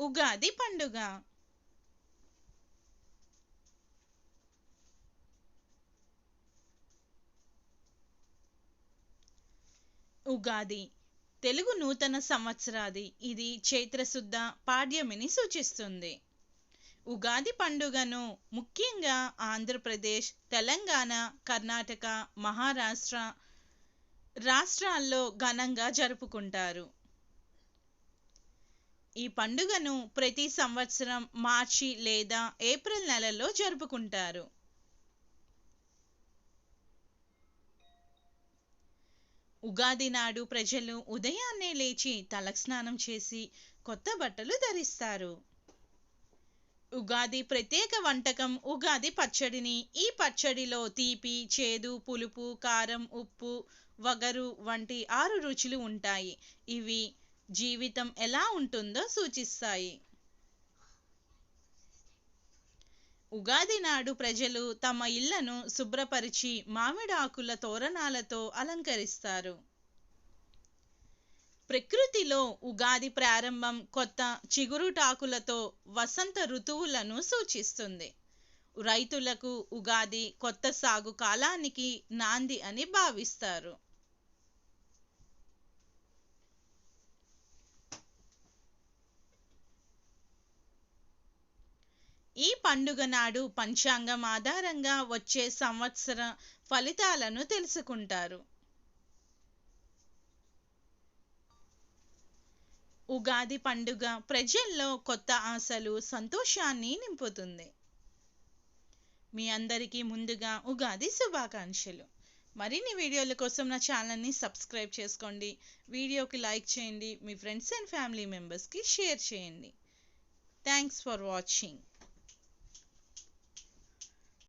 ఉగాది పండుగ. ఉగాది తెలుగు నూతన సంవత్సరాది. ఇది చైత్రశుద్ధ పాడ్యమిని సూచిస్తుంది. ఉగాది పండుగను ముఖ్యంగా ఆంధ్రప్రదేశ్ తెలంగాణ కర్ణాటక మహారాష్ట్ర రాష్ట్రాల్లో ఘనంగా జరుపుకుంటారు. ఈ పండుగను ప్రతి సంవత్సరం మార్చి లేదా ఏప్రిల్ నెలలో జరుపుకుంటారు. ఉగాది నాడు ప్రజలు ఉదయాన్నే లేచి తలస్నానం చేసి కొత్త బట్టలు ధరిస్తారు. ఉగాది ప్రత్యేక వంటకం ఉగాది పచ్చడిని ఈ పచ్చడిలో తీపి చేదు పులుపు కారం ఉప్పు వగరు వంటి ఆరు రుచులు ఉంటాయి. ఇవి జీవితం ఎలా ఉంటుందో సూచిస్తాయి. ఉగాది నాడు ప్రజలు తమ ఇళ్ళను శుభ్రపరిచి మామిడాకుల తోరణాలతో అలంకరిస్తారు. ప్రకృతిలో ఉగాది ప్రారంభం కొత్త చిగురుటాకులతో వసంత ఋతువులను సూచిస్తుంది. రైతులకు ఉగాది కొత్త సాగు కాలానికి నాంది అని భావిస్తారు. ఈ పండుగ నాడు పంచాంగం ఆధారంగా వచ్చే సంవత్సర ఫలితాలను తెలుసుకుంటారు. ఉగాది పండుగ ప్రజల్లో కొత్త ఆశలు సంతోషాన్ని నింపుతుంది. మీ అందరికీ ముందుగా ఉగాది శుభాకాంక్షలు. మరిన్ని వీడియోల కోసం నా ఛానల్ని సబ్స్క్రైబ్ చేసుకోండి. వీడియోకి లైక్ చేయండి. మీ ఫ్రెండ్స్ అండ్ ఫ్యామిలీ మెంబర్స్కి షేర్ చేయండి. Thanks for watching.